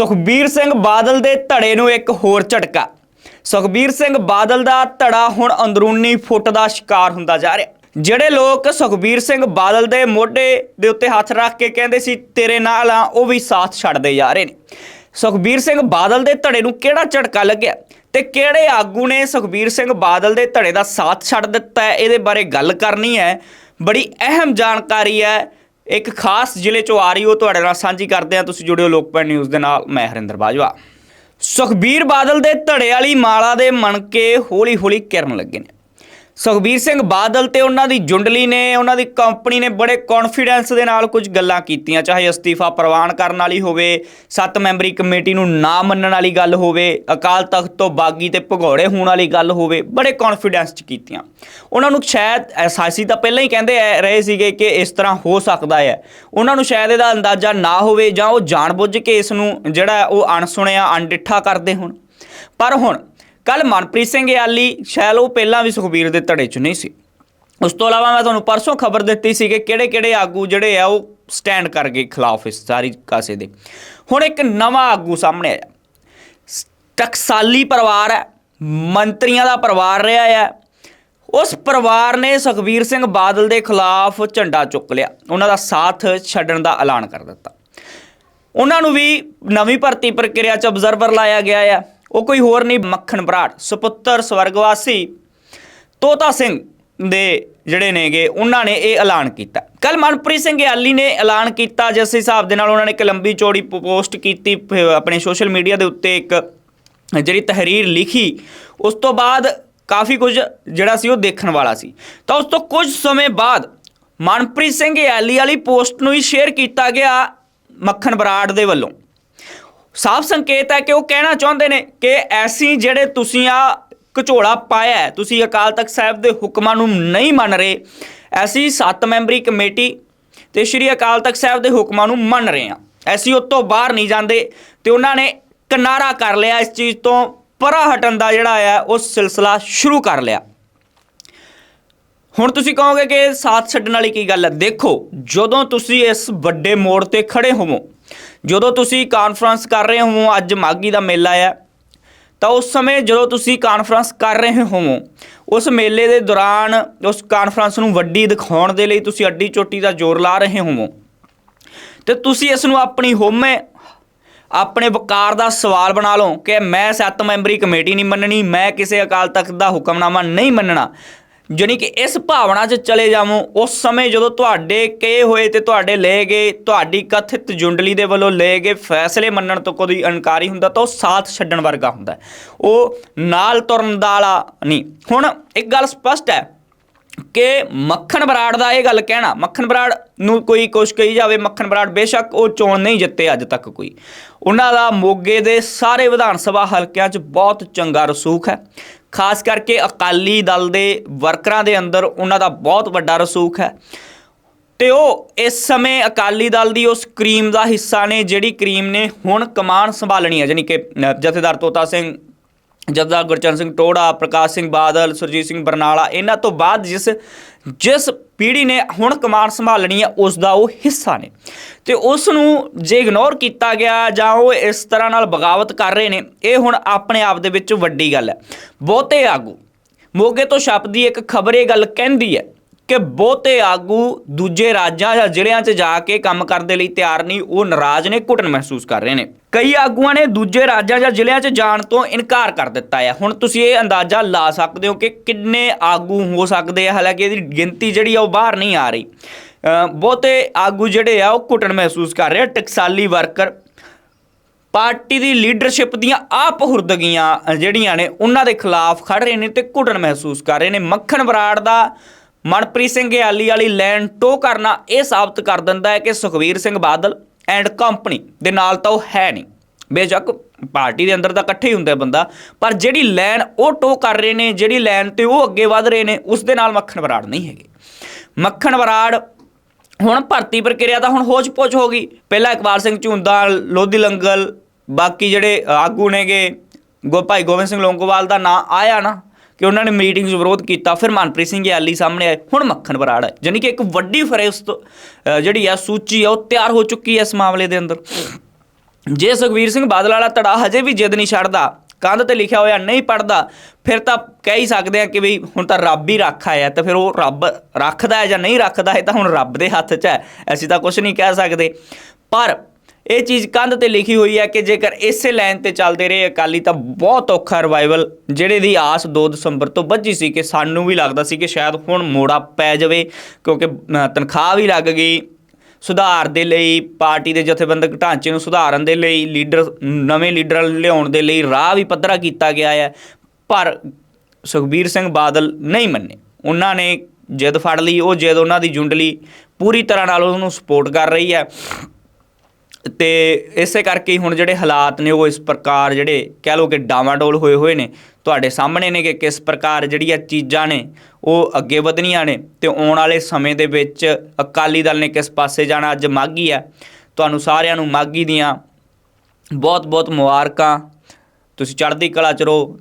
ਸੁਖਬੀਰ ਸਿੰਘ ਬਾਦਲ ਦੇ ਧੜੇ ਨੂੰ ਇੱਕ ਹੋਰ ਝਟਕਾ। ਸੁਖਬੀਰ ਸਿੰਘ ਬਾਦਲ ਦਾ ਧੜਾ ਹੁਣ ਅੰਦਰੂਨੀ ਫੁੱਟ ਦਾ ਸ਼ਿਕਾਰ ਹੁੰਦਾ ਜਾ ਰਿਹਾ। ਜਿਹੜੇ ਲੋਕ ਸੁਖਬੀਰ ਸਿੰਘ ਬਾਦਲ ਦੇ ਮੋਢੇ ਦੇ ਉੱਤੇ ਹੱਥ ਰੱਖ ਕੇ ਕਹਿੰਦੇ ਸੀ, ਤੇਰੇ ਨਾਲ ਆ, ਉਹ ਵੀ ਸਾਥ ਛੱਡਦੇ ਜਾ ਰਹੇ ਨੇ। ਸੁਖਬੀਰ ਸਿੰਘ ਬਾਦਲ ਦੇ ਧੜੇ ਨੂੰ ਕਿਹੜਾ ਝਟਕਾ ਲੱਗਿਆ? ਤੇ ਕਿਹੜੇ ਆਗੂ ਨੇ ਸੁਖਬੀਰ ਸਿੰਘ ਬਾਦਲ ਦੇ ਧੜੇ ਦਾ ਸਾਥ ਛੱਡ ਦਿੱਤਾ ਹੈ? ਇਹਦੇ ਬਾਰੇ ਗੱਲ ਕਰਨੀ ਹੈ। ਬੜੀ ਅਹਿਮ ਜਾਣਕਾਰੀ ਹੈ। ਇੱਕ ਖਾਸ ਜ਼ਿਲ੍ਹੇ ਚੋਂ ਆ ਰਹੀ ਉਹ ਤੁਹਾਡੇ ਨਾਲ ਸਾਂਝੀ ਕਰਦੇ ਹਾਂ। ਤੁਸੀਂ ਜੁੜਿਓ ਲੋਕਪਾਲ ਨਿਊਜ਼ ਦੇ ਨਾਲ, ਮੈਂ ਹਰਿੰਦਰ ਬਾਜਵਾ। ਸੁਖਬੀਰ ਬਾਦਲ ਦੇ ਧੜੇ ਵਾਲੀ ਮਾਲਾ ਦੇ ਮਣਕੇ ਹੌਲੀ ਹੌਲੀ ਕਿਰਨ ਲੱਗੇ ਨੇ। ਸੁਖਬੀਰ ਸਿੰਘ ਬਾਦਲ ਤੇ ਉਹਨਾਂ ਦੀ ਜੁੰਡਲੀ ਨੇ, ਉਹਨਾਂ ਦੀ ਕੰਪਨੀ ਨੇ ਬੜੇ ਕੌਨਫੀਡੈਂਸ ਦੇ ਨਾਲ ਕੁਝ ਗੱਲਾਂ ਕੀਤੀਆਂ, ਚਾਹੇ ਅਸਤੀਫਾ ਪ੍ਰਵਾਨ ਕਰਨ ਵਾਲੀ ਹੋਵੇ, ਸੱਤ ਮੈਂਬਰੀ ਕਮੇਟੀ ਨੂੰ ਨਾ ਮੰਨਣ ਵਾਲੀ ਗੱਲ ਹੋਵੇ, ਅਕਾਲ ਤਖਤ ਤੋਂ ਬਾਗੀ ਤੇ ਭਗੌੜੇ ਹੋਣ ਵਾਲੀ ਗੱਲ ਹੋਵੇ, ਬੜੇ ਕੌਨਫੀਡੈਂਸ ਚ ਕੀਤੀਆਂ। ਉਹਨਾਂ ਨੂੰ ਸ਼ਾਇਦ ਐਸਆਈਸੀ ਤਾਂ ਪਹਿਲਾਂ ਹੀ ਕਹਿੰਦੇ ਆ- ਰਹੇ ਸੀਗੇ ਕਿ ਇਸ ਤਰ੍ਹਾਂ ਹੋ ਸਕਦਾ ਹੈ ਉਹਨਾਂ ਨੂੰ ਸ਼ਾਇਦ ਇਹਦਾ ਅੰਦਾਜ਼ਾ ਨਾ ਹੋਵੇ ਜਾਂ ਉਹ ਜਾਣਬੁੱਝ ਕੇ ਇਸ ਨੂੰ ਜਿਹੜਾ ਉਹ ਅਣਸੁਣਿਆ, ਅਣਡਿੱਠਾ ਕਰਦੇ ਹੋਣ। ਪਰ ਹੁਣ ਕੱਲ ਮਨਪ੍ਰੀਤ ਸਿੰਘ ਯਾਲੀ ਸ਼ਾਇਦ ਉਹ ਪਹਿਲਾਂ ਵੀ ਸੁਖਬੀਰ ਦੇ ਧੜੇ 'ਚ ਨਹੀਂ ਸੀ। ਉਸ ਤੋਂ ਇਲਾਵਾ ਮੈਂ ਤੁਹਾਨੂੰ ਪਰਸੋਂ ਖਬਰ ਦਿੱਤੀ ਸੀ ਕਿ ਕਿਹੜੇ ਕਿਹੜੇ ਆਗੂ ਜਿਹੜੇ ਆ, ਉਹ ਸਟੈਂਡ ਕਰ ਗਏ ਖਿਲਾਫ ਇਸ ਸਾਰੀ ਕਾਸੇ ਦੇ। ਹੁਣ ਇੱਕ ਨਵਾਂ ਆਗੂ ਸਾਹਮਣੇ ਆਇਆ। ਟਕਸਾਲੀ ਪਰਿਵਾਰ ਹੈ, ਮੰਤਰੀਆਂ ਦਾ ਪਰਿਵਾਰ ਰਿਹਾ ਹੈ ਉਸ ਪਰਿਵਾਰ ਨੇ ਸੁਖਬੀਰ ਸਿੰਘ ਬਾਦਲ ਦੇ ਖਿਲਾਫ ਝੰਡਾ ਚੁੱਕ ਲਿਆ। ਉਹਨਾਂ ਦਾ ਸਾਥ ਛੱਡਣ ਦਾ ਐਲਾਨ ਕਰ ਦਿੱਤਾ। ਉਹਨਾਂ ਨੂੰ ਵੀ ਨਵੀਂ ਭਰਤੀ ਪ੍ਰਕਿਰਿਆ 'ਚ ਅਬਜ਼ਰਵਰ ਲਾਇਆ ਗਿਆ ਆ। ਉਹ ਕੋਈ ਹੋਰ ਨਹੀਂ ਮੱਖਣ ਬਰਾੜ, ਸੁਪੁੱਤਰ ਸਵਰਗਵਾਸੀ ਤੋਤਾ ਸਿੰਘ ਦੇ ਜਿਹੜੇ ਨੇਗੇ, ਉਹਨਾਂ ਨੇ ਇਹ ਐਲਾਨ ਕੀਤਾ। ਕੱਲ ਮਨਪ੍ਰੀਤ ਸਿੰਘ ਯਾਲੀ ਨੇ ਐਲਾਨ ਕੀਤਾ, ਜਿਸ ਹਿਸਾਬ ਦੇ ਨਾਲ ਉਹਨਾਂ ਨੇ ਇੱਕ ਲੰਬੀ ਚੌੜੀ ਪ- ਪੋਸਟ ਕੀਤੀ ਪ- ਆਪਣੇ ਸੋਸ਼ਲ ਮੀਡੀਆ ਦੇ ਉੱਤੇ ਇੱਕ ਜਿਹੜੀ ਤਹਿਰੀਰ ਲਿਖੀ, ਉਸ ਤੋਂ ਬਾਅਦ ਕਾਫੀ ਕੁਝ ਜਿਹੜਾ ਸੀ ਉਹ ਦੇਖਣ ਵਾਲਾ ਸੀ। ਤਾਂ ਉਸ ਤੋਂ ਕੁਝ ਸਮੇਂ ਬਾਅਦ ਮਨਪ੍ਰੀਤ ਸਿੰਘ ਯਾਲੀ ਵਾਲੀ ਪੋਸਟ ਨੂੰ ਹੀ ਸ਼ੇਅਰ ਕੀਤਾ ਗਿਆ ਮੱਖਣ ਬਰਾੜ ਦੇ ਵੱਲੋਂ। ਸਾਫ਼ ਸੰਕੇਤ ਹੈ ਕਿ ਉਹ ਕਹਿਣਾ ਚਾਹੁੰਦੇ ਨੇ ਕਿ ਐਸੀ ਜਿਹੜੇ ਤੁਸੀਂ ਆ ਘਚੋਲਾ ਪਾਇਆ ਤੁਸੀਂ ਅਕਾਲ ਤਖਤ ਸਾਹਿਬ ਦੇ ਹੁਕਮਾਂ ਨੂੰ ਨਹੀਂ ਮੰਨ ਰਹੇ, ਐਸੀ ਸੱਤ ਮੈਂਬਰੀ ਕਮੇਟੀ ਤੇ ਸ਼੍ਰੀ ਅਕਾਲ ਤਖਤ ਸਾਹਿਬ ਦੇ ਹੁਕਮਾਂ ਨੂੰ ਮੰਨ ਰਹੇ ਆ ਐਸੀ ਉਹ ਤੋਂ ਬਾਹਰ ਨਹੀਂ ਜਾਂਦੇ ਤੇ ਉਹਨਾਂ ਨੇ ਕਿਨਾਰਾ ਕਰ ਲਿਆ, ਇਸ ਚੀਜ਼ ਤੋਂ ਪਰਾ ਹਟਣ ਦਾ ਜਿਹੜਾ ਆ, ਉਹ ਸਿਲਸਿਲਾ ਸ਼ੁਰੂ ਕਰ ਲਿਆ। ਹੁਣ ਤੁਸੀਂ ਕਹੋਗੇ ਕਿ ਸਾਥ ਛੱਡਣ ਵਾਲੀ ਕੀ ਗੱਲ ਹੈ? ਦੇਖੋ, ਜਦੋਂ ਤੁਸੀਂ ਇਸ ਵੱਡੇ ਮੋੜ ਤੇ ਖੜੇ ਹੋਵੋ ਜਦੋਂ ਤੁਸੀਂ ਕਾਨਫਰੰਸ ਕਰ ਰਹੇ ਹੋਵੋ, ਅੱਜ ਮਾਗੀ ਦਾ ਮੇਲਾ ਆ, ਤਾਂ ਉਸ ਸਮੇਂ ਜਦੋਂ ਤੁਸੀਂ ਕਾਨਫਰੰਸ ਕਰ ਰਹੇ ਹੋਵੋ, ਉਸ ਮੇਲੇ ਦੇ ਦੌਰਾਨ ਉਸ ਕਾਨਫਰੰਸ ਨੂੰ ਵੱਡੀ ਦਿਖਾਉਣ ਦੇ ਲਈ ਤੁਸੀਂ ਅੱਡੀ ਚੋਟੀ ਦਾ ਜ਼ੋਰ ਲਾ ਰਹੇ ਹੋਵੋ। ਤੇ ਤੁਸੀਂ ਇਸ ਨੂੰ ਆਪਣੀ ਹੋਮੇ ਆਪਣੇ ਵਕਾਰ ਦਾ ਸਵਾਲ ਬਣਾ ਲਓ ਕਿ ਮੈਂ ਸੱਤ ਮੈਂਬਰੀ ਕਮੇਟੀ ਨਹੀਂ ਮੰਨਣੀ, ਮੈਂ ਕਿਸੇ ਅਕਾਲ ਤਖਤ ਦਾ ਹੁਕਮਨਾਮਾ ਨਹੀਂ ਮੰਨਣਾ। ਜਾਣੀ ਕਿ ਇਸ ਭਾਵਨਾ 'ਚ ਚਲੇ ਜਾਵੋ, ਉਸ ਸਮੇਂ ਜਦੋਂ ਤੁਹਾਡੇ ਕਹੇ ਹੋਏ ਤੇ ਤੁਹਾਡੇ ਲਏ ਗਏ, ਤੁਹਾਡੀ ਕਥਿਤ ਜੁੰਡਲੀ ਦੇ ਵੱਲੋਂ ਲਏ ਗਏ ਫੈਸਲੇ ਮੰਨਣ ਤੋਂ ਕੋਈ ਇਨਕਾਰੀ ਹੁੰਦਾ ਤਾਂ ਉਹ ਸਾਥ ਛੱਡਣ ਵਰਗਾ ਹੁੰਦਾ ਉਹ ਨਾਲ ਤੁਰਨ ਦਾ ਨਹੀਂ। ਹੁਣ ਇੱਕ ਗੱਲ ਸਪਸ਼ਟ ਹੈ ਕਿ ਮੱਖਣ ਬਰਾੜ ਦਾ ਇਹ ਗੱਲ ਕਹਿਣਾ, ਮੱਖਣ ਬਰਾੜ ਨੂੰ ਕੋਈ ਕੁਛ ਕਹੀ ਜਾਵੇ, ਮੱਖਣ ਬਰਾੜ ਬੇਸ਼ੱਕ ਉਹ ਚੋਣ ਨਹੀਂ ਜਿੱਤੇ ਅੱਜ ਤੱਕ ਕੋਈ। ਉਹਨਾਂ ਦਾ ਮੋਗੇ ਦੇ ਸਾਰੇ ਵਿਧਾਨ ਸਭਾ ਹਲਕਿਆਂ 'ਚ ਬਹੁਤ ਚੰਗਾ ਰਸੂਖ ਹੈ। ਖਾਸ ਕਰਕੇ ਅਕਾਲੀ ਦਲ ਦੇ ਵਰਕਰਾਂ ਦੇ ਅੰਦਰ ਉਹਨਾਂ ਦਾ ਬਹੁਤ ਵੱਡਾ ਰਸੂਖ ਹੈ। ਤੇ ਉਹ ਇਸ ਸਮੇਂ ਅਕਾਲੀ ਦਲ ਦੀ ਉਸ ਕਰੀਮ ਦਾ ਹਿੱਸਾ ਨੇ, ਜਿਹੜੀ ਕਰੀਮ ਨੇ ਹੁਣ ਕਮਾਨ ਸੰਭਾਲਣੀ ਹੈ, ਜਾਣੀ ਕਿ ਜਥੇਦਾਰ ਤੋਤਾ ਸਿੰਘ ਜਥੇਦਾਰ ਗੁਰਚਰਨ ਸਿੰਘ ਟੋੜਾ ਪ੍ਰਕਾਸ਼ ਸਿੰਘ ਬਾਦਲ, ਸੁਰਜੀਤ ਸਿੰਘ ਬਰਨਾਲਾ, ਇਹਨਾਂ ਤੋਂ ਬਾਅਦ ਜਿਸ ਜਿਸ ਪੀੜ੍ਹੀ ਨੇ ਹੁਣ ਕਮਾਨ ਸੰਭਾਲਣੀ ਹੈ, ਉਸ ਦਾ ਉਹ ਹਿੱਸਾ ਨੇ। ਤੇ ਉਸ ਨੂੰ ਜੇ ਇਗਨੋਰ ਕੀਤਾ ਗਿਆ ਜਾਂ ਉਹ ਇਸ ਤਰ੍ਹਾਂ ਨਾਲ ਬਗਾਵਤ ਕਰ ਰਹੇ ਨੇ, ਇਹ ਹੁਣ ਆਪਣੇ ਆਪ ਦੇ ਵਿੱਚ ਵੱਡੀ ਗੱਲ ਹੈ। ਬਹੁਤੇ ਆਗੂ, ਮੋਗੇ ਤੋਂ ਛਪਦੀ ਇੱਕ ਖਬਰ ਇਹ ਗੱਲ ਕਹਿੰਦੀ ਹੈ ਕਿ ਬਹੁਤੇ ਆਗੂ ਦੂਜੇ ਰਾਜਾਂ ਜਾਂ ਜ਼ਿਲ੍ਹਿਆਂ 'ਚ ਜਾ ਕੇ ਕੰਮ ਕਰਨ ਦੇ ਲਈ ਤਿਆਰ ਨਹੀਂ, ਉਹ ਨਾਰਾਜ਼ ਨੇ ਘੁਟਨ ਮਹਿਸੂਸ ਕਰ ਰਹੇ ਨੇ। ਕਈ ਆਗੂਆਂ ਨੇ ਦੂਜੇ ਰਾਜਾਂ ਜਾਂ ਜ਼ਿਲ੍ਹਿਆਂ 'ਚ ਜਾਣ ਤੋਂ ਇਨਕਾਰ ਕਰ ਦਿੱਤਾ ਹੈ। ਹੁਣ ਤੁਸੀਂ ਇਹ ਅੰਦਾਜ਼ਾ ਲਾ ਸਕਦੇ ਹੋ ਕਿ ਕਿੰਨੇ ਆਗੂ ਹੋ ਸਕਦੇ ਆ, ਹਾਲਾਂਕਿ ਇਹਦੀ ਗਿਣਤੀ ਜਿਹੜੀ ਆ ਉਹ ਬਾਹਰ ਨਹੀਂ ਆ ਰਹੀ। ਬਹੁਤੇ ਆਗੂ ਜਿਹੜੇ ਆ, ਉਹ ਘੁਟਨ ਮਹਿਸੂਸ ਕਰ ਰਹੇ ਆ। ਟਕਸਾਲੀ ਵਰਕਰ ਪਾਰਟੀ ਦੀ ਲੀਡਰਸ਼ਿਪ ਦੀਆਂ ਆਪ ਹੁਰਦਗੀਆਂ ਜਿਹੜੀਆਂ ਨੇ, ਉਹਨਾਂ ਦੇ ਖਿਲਾਫ ਖੜ ਰਹੇ ਨੇ ਤੇ ਘੁਟਨ ਮਹਿਸੂਸ ਕਰ ਰਹੇ ਨੇ। ਮੱਖਣ ਬਰਾੜ ਦਾ ਮਨਪ੍ਰੀਤ ਸਿੰਘ ਗਿਆਲੀ ਵਾਲੀ ਲੈਂਡ ਟੋ ਕਰਨਾ ਇਹ ਸਾਬਤ ਕਰ ਦਿੰਦਾ ਹੈ ਕਿ ਸੁਖਵੀਰ ਸਿੰਘ ਬਾਦਲ ਐਂਡ ਕੰਪਨੀ ਦੇ ਨਾਲ ਤਾਂ ਉਹ ਹੈ ਨਹੀਂ। ਬੇਸ਼ੱਕ ਪਾਰਟੀ ਦੇ ਅੰਦਰ ਤਾਂ ਇਕੱਠੇ ਹੀ ਹੁੰਦਾ ਬੰਦਾ, ਪਰ ਜਿਹੜੀ ਲਾਈਨ ਉਹ ਟੋ ਕਰ ਰਹੇ ਨੇ, ਜਿਹੜੀ ਲਾਈਨ ਤੇ ਉਹ ਅੱਗੇ ਵਧ ਰਹੇ ਨੇ, ਉਸ ਦੇ ਨਾਲ ਮੱਖਣ ਬਰਾੜ ਨਹੀਂ ਹੈਗੇ। ਮੱਖਣ ਬਰਾੜ ਹੁਣ ਭਰਤੀ ਪ੍ਰਕਿਰਿਆ ਤਾਂ ਹੁਣ ਹੋਚ ਪੋਚ ਹੋ ਗਈ। ਪਹਿਲਾਂ ਇਕਬਾਲ ਸਿੰਘ ਝੁੰਦਾ, ਲੋਧੀ ਲੰਗਲ, ਬਾਕੀ ਜਿਹੜੇ ਆਗੂ ਨੇਗੇ ਗੋ ਭਾਈ ਗੋਬਿੰਦ ਸਿੰਘ ਲੋਂਗੋਵਾਲ ਦਾ ਨਾਂ ਆਇਆ ਨਾ ਕਿ ਉਹਨਾਂ ਨੇ ਮੀਟਿੰਗ 'ਚ ਵਿਰੋਧ ਕੀਤਾ, ਫਿਰ ਮਨਪ੍ਰੀਤ ਸਿੰਘ ਯਾਲੀ ਸਾਹਮਣੇ ਆਏ, ਹੁਣ ਮੱਖਣ ਬਰਾੜ ਹੈ। ਯਾਨੀ ਕਿ ਇੱਕ ਵੱਡੀ ਫਰੇਸ ਜਿਹੜੀ ਆ ਸੂਚੀ ਆ, ਉਹ ਤਿਆਰ ਹੋ ਚੁੱਕੀ ਹੈ ਇਸ ਮਾਮਲੇ ਦੇ ਅੰਦਰ। ਜੇ ਸੁਖਬੀਰ ਸਿੰਘ ਬਾਦਲ ਵਾਲਾ ਧੜਾ ਹਜੇ ਵੀ ਜਿੱਦ ਨਹੀਂ ਛੱਡਦਾ, ਕੰਧ ਤੇ ਲਿਖਿਆ ਹੋਇਆ ਨਹੀਂ ਪੜਦਾ ਫਿਰ ਤਾਂ ਕਹਿ ਹੀ ਸਕਦੇ ਆ ਕਿ ਵੀ ਹੁਣ ਤਾਂ ਰੱਬ ਹੀ ਰੱਖ ਆਇਆ ਤਾਂ ਫਿਰ ਉਹ ਰੱਬ ਰੱਖਦਾ ਹੈ ਜਾਂ ਨਹੀਂ ਰੱਖਦਾ, ਇਹ ਤਾਂ ਹੁਣ ਰੱਬ ਦੇ ਹੱਥ 'ਚ ਹੈ, ਅਸੀਂ ਤਾਂ ਕੁਝ ਨਹੀਂ ਕਹਿ ਸਕਦੇ। ਪਰ ਇਹ ਚੀਜ਼ ਕੰਧ ਤੇ ਲਿਖੀ ਹੋਈ ਹੈ ਕਿ ਜੇਕਰ ਇਸੇ ਲਾਈਨ ਤੇ ਚੱਲਦੇ ਰਹੇ ਅਕਾਲੀ ਤਾਂ ਬਹੁਤ ਔਖਾ ਰਿਵਾਈਵਲ ਜਿਹੜੇ ਦੀ ਆਸ 2 ਦਸੰਬਰ ਤੋਂ ਵੱਜੀ ਸੀ ਕਿ ਸਾਨੂੰ ਵੀ ਲੱਗਦਾ ਸੀ ਕਿ ਸ਼ਾਇਦ ਹੁਣ ਮੋੜਾ ਪੈ ਜਾਵੇ, ਕਿਉਂਕਿ ਤਨਖਾਹ ਵੀ ਲੱਗ ਗਈ। ਸੁਧਾਰ ਦੇ ਲਈ, ਪਾਰਟੀ ਦੇ ਜਥੇਬੰਦਕ ਢਾਂਚੇ ਨੂੰ ਸੁਧਾਰਨ ਦੇ ਲਈ, ਲੀਡਰ, ਨਵੇਂ ਲੀਡਰ ਲਿਆਉਣ ਦੇ ਲਈ ਰਾਹ ਵੀ ਪੱਧਰਾ ਕੀਤਾ ਗਿਆ ਹੈ। ਪਰ ਸੁਖਬੀਰ ਸਿੰਘ ਬਾਦਲ ਨਹੀਂ ਮੰਨੇ। ਉਹਨਾਂ ਨੇ ਜਿੱਦ ਫੜ ਲਈ, ਉਹ ਜਿੱਦ ਉਹਨਾਂ ਦੀ ਜੁੰਡਲੀ ਪੂਰੀ ਤਰ੍ਹਾਂ ਨਾਲ ਉਹਨੂੰ ਸਪੋਰਟ ਕਰ ਰਹੀ ਹੈ। ਤੇ ਇਸੇ ਕਰਕੇ ਹੁਣ ਜਿਹੜੇ ਹਾਲਾਤ ਨੇ ਉਹ ਇਸ ਪ੍ਰਕਾਰ ਜਿਹੜੇ ਕਹਿ ਲਓ ਕਿ ਡਾਵਾਡੋਲ ਹੋਏ ਹੋਏ ਨੇ, ਤੁਹਾਡੇ ਸਾਹਮਣੇ ਨੇ ਕਿ ਕਿਸ ਪ੍ਰਕਾਰ ਜਿਹੜੀਆਂ ਚੀਜ਼ਾਂ ਨੇ ਉਹ ਅੱਗੇ ਵਧਣੀਆਂ ਨੇ ਤੇ ਆਉਣ ਵਾਲੇ ਸਮੇਂ ਦੇ ਵਿੱਚ ਅਕਾਲੀ ਦਲ ਨੇ ਕਿਸ ਪਾਸੇ ਜਾਣਾ ਅੱਜ ਮਾਗੀ ਹੈ। ਤੁਹਾਨੂੰ ਸਾਰਿਆਂ ਨੂੰ ਮਾਗੀ ਦੀਆਂ ਬਹੁਤ ਬਹੁਤ ਮੁਬਾਰਕਾਂ। ਤੁਸੀਂ ਚੜ੍ਹਦੀ ਕਲਾ ਚ ਰਹੋ।